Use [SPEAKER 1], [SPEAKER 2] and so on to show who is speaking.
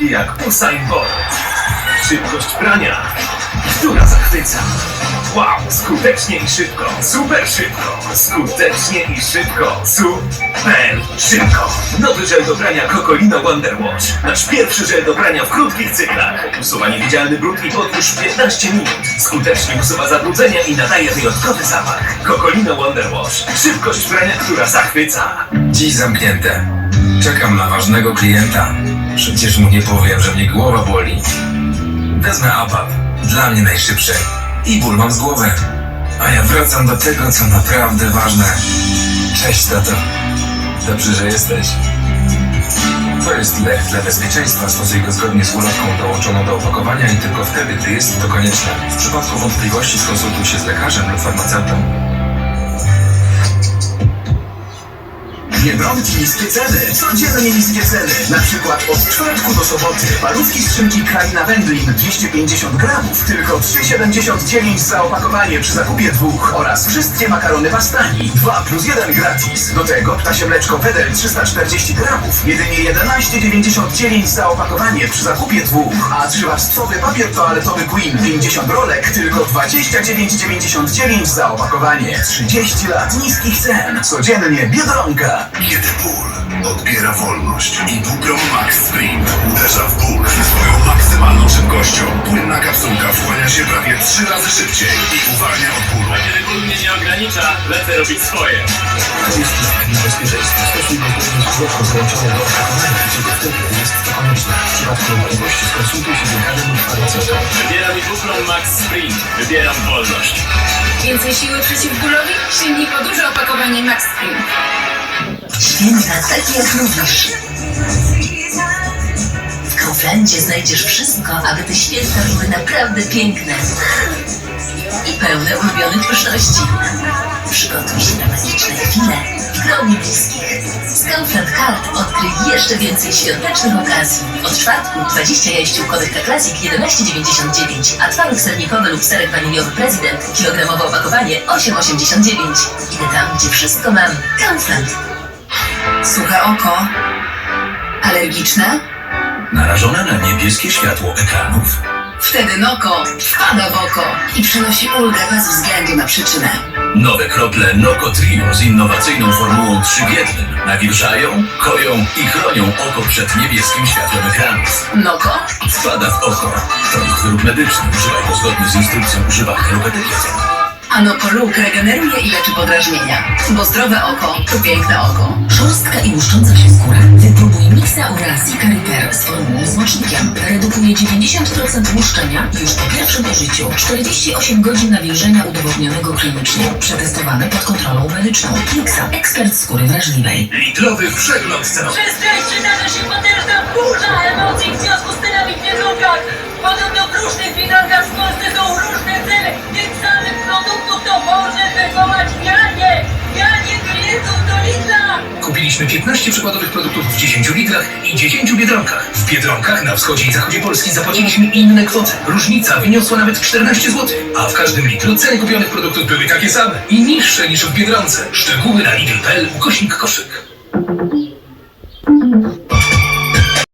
[SPEAKER 1] jak Usain Bolt. Szybkość prania, która zachwyca. Wow, skutecznie i szybko, super szybko, skutecznie i szybko, super szybko. Nowy żel do prania Cocolino Wonder Wash. Nasz pierwszy żel do prania w krótkich cyklach. Usuwa niewidzialny brud i podróż w 15 minut. Skutecznie usuwa zabrudzenia i nadaje wyjątkowy zapach. Cocolino Wonder. Szybkość prania, która zachwyca.
[SPEAKER 2] Dziś zamknięte. Czekam na ważnego klienta. Przecież mu nie powiem, że mnie głowa boli. Wezmę APAP. Dla mnie najszybszy. I ból mam z głowy. A ja wracam do tego, co naprawdę ważne. Cześć, tato. Dobrze, że jesteś. To jest lek dla bezpieczeństwa. Stosuj go zgodnie z ulotką dołączoną do opakowania i tylko wtedy, gdy jest to konieczne. W przypadku wątpliwości skonsultuj się z lekarzem lub farmaceutą.
[SPEAKER 1] Biedronki niskie ceny, codziennie niskie ceny. Na przykład od czwartku do soboty parówki z szynki Kraina Wędlin 250 gramów, tylko 3,79 za opakowanie przy zakupie dwóch oraz wszystkie makarony pastani 2 plus 1 gratis. Do tego ptasie mleczko Wedel 340 gramów, jedynie 11,99 za opakowanie przy zakupie dwóch, a trzywarstwowy papier toaletowy Queen 50 rolek, tylko 29,99 za opakowanie. 30 lat niskich cen, codziennie Biedronka.
[SPEAKER 3] Kiedy ból odbiera wolność i Buprom Max Sprint uderza w ból ze swoją maksymalną szybkością. Płynna kapsułka wchłania się prawie trzy razy szybciej i uwalnia od bólu.
[SPEAKER 4] Kiedy ból mnie nie ogranicza, lecę robić swoje.
[SPEAKER 1] To jest lek na bezpieczeństwo. Stosuj go zgodnie z ulotką dołączoną do i tylko wtedy, jest to konieczne. W przypadku wątpliwości skonsultuj się z lekarzem lub farmaceutą.
[SPEAKER 4] Wybieram Ibuprom Max Sprint. Wybieram wolność.
[SPEAKER 5] Więcej siły przeciwbólowi? Sięgnij po duże opakowanie Max Cream.
[SPEAKER 6] Święta takie jak lubisz. W Kauflandzie znajdziesz wszystko, aby te święta były naprawdę piękne. I pełne ulubionych pyszności. Przygotuj się na magiczne chwile w gronie bliskich. Z Kaufland Card odkryj jeszcze więcej świątecznych okazji. Od czwartku 20 jaj ściółkowych Classic 11,99, a twaróg sernikowy lub serek waniliowy Prezydent kilogramowe opakowanie 8,89. Idę tam, gdzie wszystko mam. Kaufland.
[SPEAKER 5] Suche oko. Alergiczne?
[SPEAKER 1] Narażone na niebieskie światło ekranów?
[SPEAKER 5] Wtedy Noko wpada w oko i przynosi ulgę bez względu na przyczynę.
[SPEAKER 1] Nowe krople Noco Trio z innowacyjną formułą 3 w jednym nawilżają, koją i chronią oko przed niebieskim światłem ekranów.
[SPEAKER 5] Noko?
[SPEAKER 1] Wpada w oko. To jest wyrób medyczny. Używaj go zgodnie z instrukcją używania lub etykietą.
[SPEAKER 5] A Noko Look regeneruje i leczy podrażnienia. Bo zdrowe oko to piękne oko.
[SPEAKER 6] Szorstka i łuszcząca się skóra. Wypróbuj Mixa Euracji Cariper z formułą z mocznikiem. Redukuje 90% łuszczenia już po pierwszym użyciu. 48 godzin nawilżenia udowodnionego klinicznie. Przetestowane pod kontrolą medyczną. Mixa, ekspert skóry wrażliwej.
[SPEAKER 1] Litrowy przegląd cenowy.
[SPEAKER 7] Przez zdarza się potężna burza emocji w związku z cenami w
[SPEAKER 1] Kupiliśmy 15 przykładowych produktów w 10 litrach i 10 biedronkach. W biedronkach na wschodzie i zachodzie Polski zapłaciliśmy inne kwoty. Różnica wyniosła nawet 14 zł. A w każdym litru ceny kupionych produktów były takie same i niższe niż w biedronce. Szczegóły na lidl.pl ukośnik koszyk.